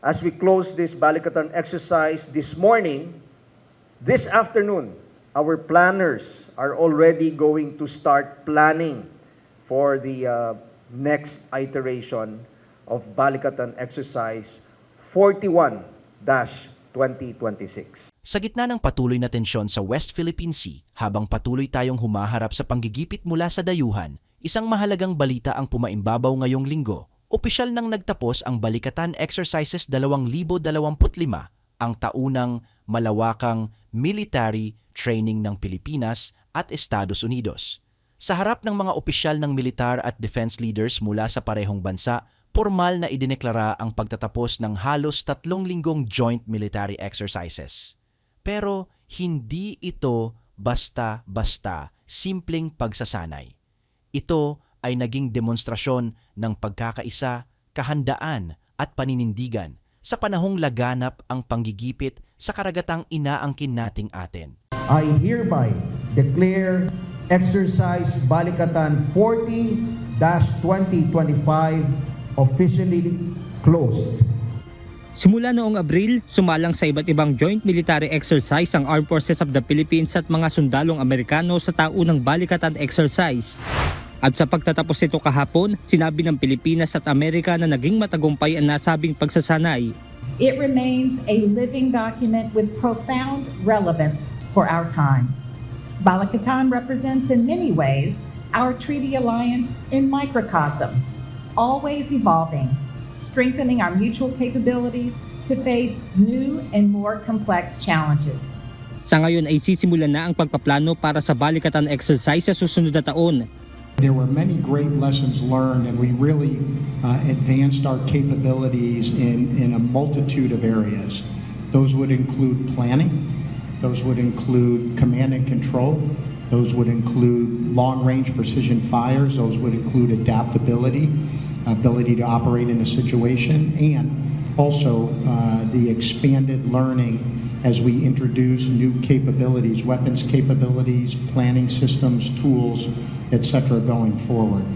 as we close this Balikatan exercise this morning, this afternoon, our planners are already going to start planning for the uh, next iteration of Balikatan exercise 41-2026. Sa gitna ng patuloy na tensyon sa West Philippine Sea, habang patuloy tayong humaharap sa panggigipit mula sa dayuhan, isang mahalagang balita ang pumaimbabaw ngayong linggo. Opisyal nang nagtapos ang Balikatan Exercises 2025, ang taunang malawakang military training ng Pilipinas at Estados Unidos. Sa harap ng mga opisyal ng militar at defense leaders mula sa parehong bansa, formal na idineklara ang pagtatapos ng halos tatlong linggong joint military exercises. Pero hindi ito basta-basta simpleng pagsasanay. Ito ay naging demonstrasyon ng pagkakaisa, kahandaan at paninindigan sa panahong laganap ang panggigipit sa karagatang inaangkin nating atin. I hereby declare exercise Balikatan 40-2025 officially closed. Simula noong Abril, sumalang sa iba't ibang joint military exercise ang Armed Forces of the Philippines at mga sundalong Amerikano sa taunang Balikatan exercise. At sa pagtatapos nito kahapon, sinabi ng Pilipinas at Amerika na naging matagumpay ang nasabing pagsasanay. It remains a living document with profound relevance for our time. Balikatan represents in many ways our treaty alliance in microcosm, always evolving, strengthening our mutual capabilities to face new and more complex challenges. Sa ngayon ay sisimulan na ang pagpaplano para sa Balikatan exercise sa susunod na taon. There were many great lessons learned, and we really uh, advanced our capabilities in, in a multitude of areas. Those would include planning, those would include command and control, those would include long range precision fires, those would include adaptability, ability to operate in a situation, and also uh, the expanded learning as we introduce new capabilities, weapons capabilities, planning systems, tools, etc. going forward.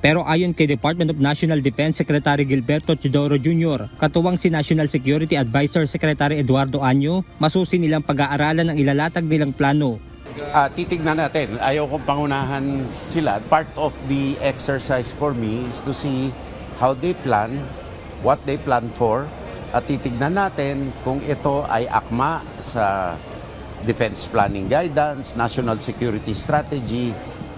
Pero ayon kay Department of National Defense Secretary Gilberto Teodoro Jr., katuwang si National Security Advisor Secretary Eduardo Anyo, masusi nilang pag-aaralan ang ilalatag nilang plano Ah, titignan natin. Ayaw kong pangunahan sila. Part of the exercise for me is to see how they plan, what they plan for, at titignan natin kung ito ay akma sa defense planning guidance, national security strategy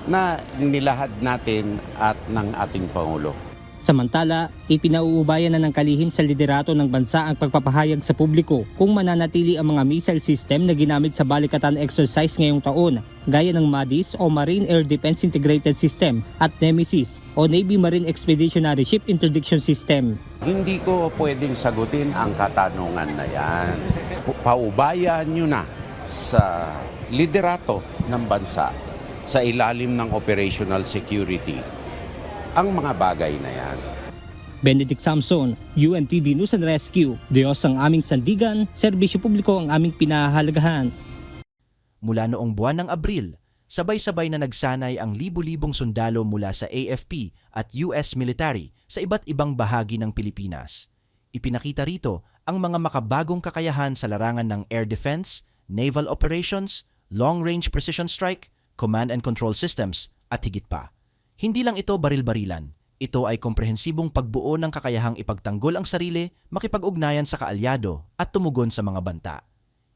na nilahad natin at ng ating Pangulo. Samantala, ipinauubayan na ng kalihim sa liderato ng bansa ang pagpapahayag sa publiko kung mananatili ang mga missile system na ginamit sa Balikatan exercise ngayong taon, gaya ng MADIS o Marine Air Defense Integrated System at Nemesis o Navy Marine Expeditionary Ship Interdiction System. Hindi ko pwedeng sagutin ang katanungan na yan. Paubayan nyo na sa liderato ng bansa sa ilalim ng operational security ang mga bagay na yan. Benedict Samson, UNTV News and Rescue. Diyos ang aming sandigan, serbisyo publiko ang aming pinahahalagahan. Mula noong buwan ng Abril, sabay-sabay na nagsanay ang libu-libong sundalo mula sa AFP at US military sa iba't ibang bahagi ng Pilipinas. Ipinakita rito ang mga makabagong kakayahan sa larangan ng air defense, naval operations, long-range precision strike, command and control systems, at higit pa. Hindi lang ito baril-barilan. Ito ay komprehensibong pagbuo ng kakayahang ipagtanggol ang sarili, makipag-ugnayan sa kaalyado at tumugon sa mga banta.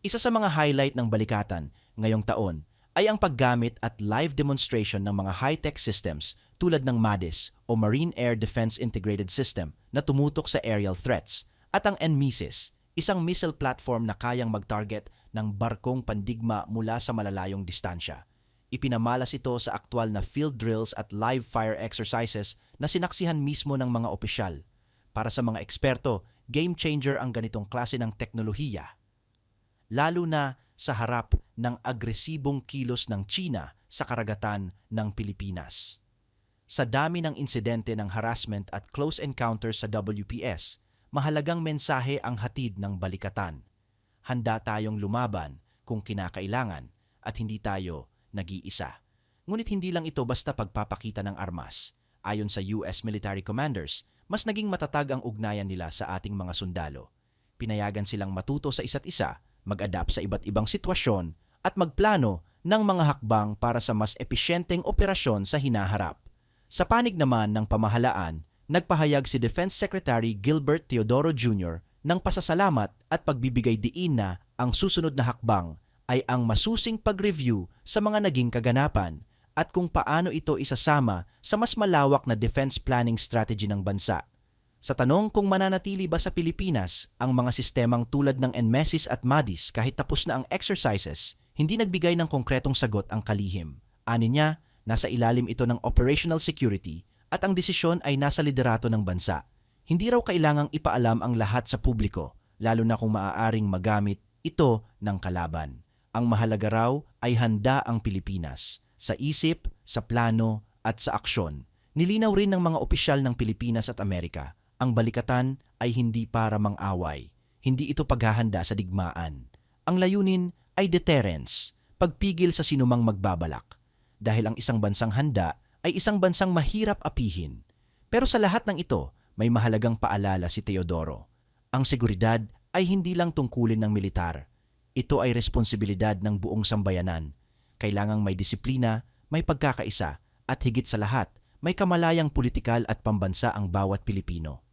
Isa sa mga highlight ng balikatan ngayong taon ay ang paggamit at live demonstration ng mga high-tech systems tulad ng MADIS o Marine Air Defense Integrated System na tumutok sa aerial threats at ang NMISIS, isang missile platform na kayang mag-target ng barkong pandigma mula sa malalayong distansya. Ipinamalas ito sa aktwal na field drills at live fire exercises na sinaksihan mismo ng mga opisyal. Para sa mga eksperto, game changer ang ganitong klase ng teknolohiya. Lalo na sa harap ng agresibong kilos ng China sa karagatan ng Pilipinas. Sa dami ng insidente ng harassment at close encounters sa WPS, mahalagang mensahe ang hatid ng balikatan. Handa tayong lumaban kung kinakailangan at hindi tayo nag-iisa. Ngunit hindi lang ito basta pagpapakita ng armas. Ayon sa US military commanders, mas naging matatag ang ugnayan nila sa ating mga sundalo. Pinayagan silang matuto sa isa't isa, mag-adapt sa iba't ibang sitwasyon at magplano ng mga hakbang para sa mas episyenteng operasyon sa hinaharap. Sa panig naman ng pamahalaan, nagpahayag si Defense Secretary Gilbert Teodoro Jr. ng pasasalamat at pagbibigay diin na ang susunod na hakbang ay ang masusing pag-review sa mga naging kaganapan at kung paano ito isasama sa mas malawak na defense planning strategy ng bansa. Sa tanong kung mananatili ba sa Pilipinas ang mga sistemang tulad ng NMESIS at MADIS kahit tapos na ang exercises, hindi nagbigay ng konkretong sagot ang kalihim. Ani niya, nasa ilalim ito ng operational security at ang desisyon ay nasa liderato ng bansa. Hindi raw kailangang ipaalam ang lahat sa publiko, lalo na kung maaaring magamit ito ng kalaban. Ang mahalaga raw ay handa ang Pilipinas sa isip, sa plano at sa aksyon. Nilinaw rin ng mga opisyal ng Pilipinas at Amerika, ang balikatan ay hindi para mang-away. Hindi ito paghahanda sa digmaan. Ang layunin ay deterrence, pagpigil sa sinumang magbabalak. Dahil ang isang bansang handa ay isang bansang mahirap apihin. Pero sa lahat ng ito, may mahalagang paalala si Teodoro. Ang seguridad ay hindi lang tungkulin ng militar. Ito ay responsibilidad ng buong sambayanan. Kailangang may disiplina, may pagkakaisa, at higit sa lahat, may kamalayang politikal at pambansa ang bawat Pilipino.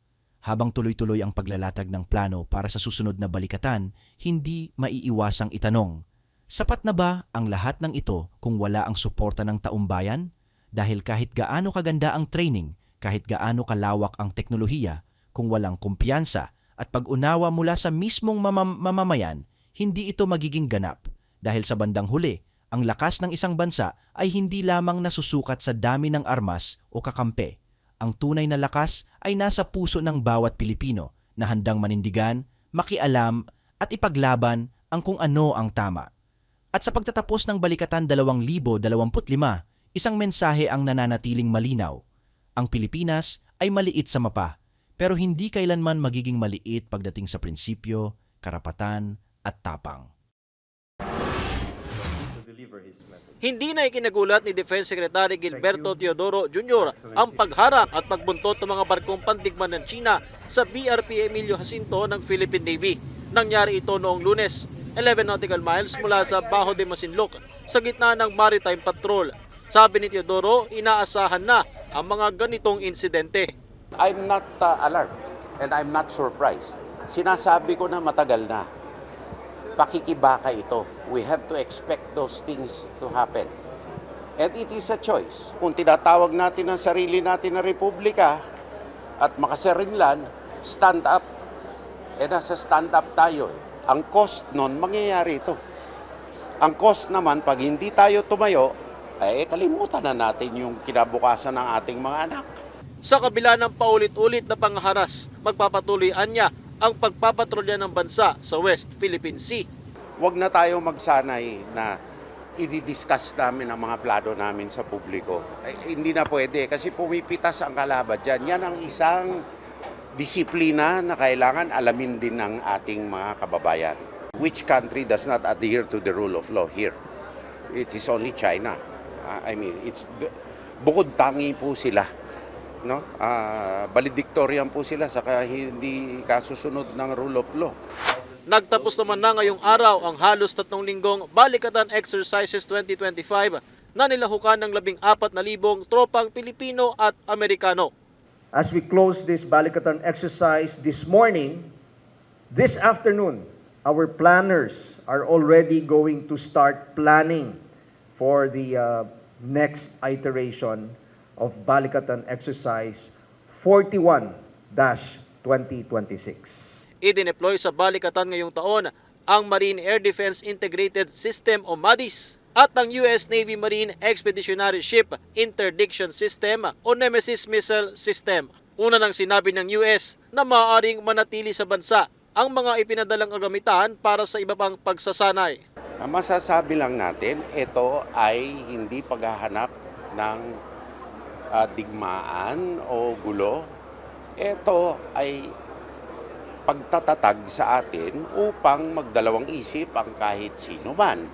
Habang tuloy-tuloy ang paglalatag ng plano para sa susunod na balikatan, hindi maiiwasang itanong, sapat na ba ang lahat ng ito kung wala ang suporta ng taumbayan? Dahil kahit gaano kaganda ang training, kahit gaano kalawak ang teknolohiya, kung walang kumpiyansa at pag-unawa mula sa mismong mamam- mamamayan, hindi ito magiging ganap. Dahil sa bandang huli, ang lakas ng isang bansa ay hindi lamang nasusukat sa dami ng armas o kakampi. Ang tunay na lakas ay nasa puso ng bawat Pilipino na handang manindigan, makialam at ipaglaban ang kung ano ang tama. At sa pagtatapos ng Balikatan 2025, isang mensahe ang nananatiling malinaw. Ang Pilipinas ay maliit sa mapa, pero hindi kailanman magiging maliit pagdating sa prinsipyo, karapatan at tapang. Hindi na ikinagulat ni Defense Secretary Gilberto Teodoro Jr. ang pagharang at pagbuntot ng mga barkong pandigman ng China sa BRP Emilio Jacinto ng Philippine Navy. Nangyari ito noong lunes, 11 nautical miles mula sa Bajo de Masinloc sa gitna ng maritime patrol. Sabi ni Teodoro, inaasahan na ang mga ganitong insidente. I'm not uh, alarmed and I'm not surprised. Sinasabi ko na matagal na. Pakikibaka ito. We have to expect those things to happen. And it is a choice. Kung tinatawag natin ang sarili natin na republika at makaserinlan, stand up. Eh nasa stand up tayo. eh. Ang cost nun, mangyayari ito. Ang cost naman, pag hindi tayo tumayo, eh kalimutan na natin yung kinabukasan ng ating mga anak. Sa kabila ng paulit-ulit na pangharas, magpapatuloy niya ang pagpapatrolya ng bansa sa West Philippine Sea. Huwag na tayo magsanay na i-discuss namin ang mga plano namin sa publiko. Eh, hindi na pwede kasi pumipitas ang kalaban dyan. Yan ang isang disiplina na kailangan alamin din ng ating mga kababayan. Which country does not adhere to the rule of law here? It is only China. Ah, I mean, it's bukod tangi po sila. No? Ah, valedictorian po sila sa hindi kasusunod ng rule of law. Nagtapos naman na ngayong araw ang halos tatlong linggong Balikatan Exercises 2025 na nilahukan ng labing apat na libong tropang Pilipino at Amerikano. As we close this Balikatan exercise this morning, this afternoon, our planners are already going to start planning for the uh, next iteration of Balikatan exercise 41-2026. Idineploy sa Balikatan ngayong taon ang Marine Air Defense Integrated System o MADIS at ang US Navy Marine Expeditionary Ship Interdiction System o Nemesis Missile System. Una nang sinabi ng US na maaaring manatili sa bansa ang mga ipinadalang kagamitan para sa iba pang pagsasanay. Ang masasabi lang natin, ito ay hindi paghahanap ng ah, digmaan o gulo. Ito ay pagtatatag sa atin upang magdalawang isip ang kahit sino man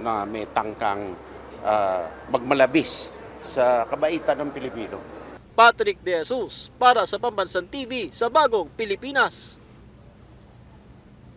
na may tangkang ah, magmalabis sa kabaitan ng Pilipino. Patrick De Jesus para sa Pambansang TV sa Bagong Pilipinas.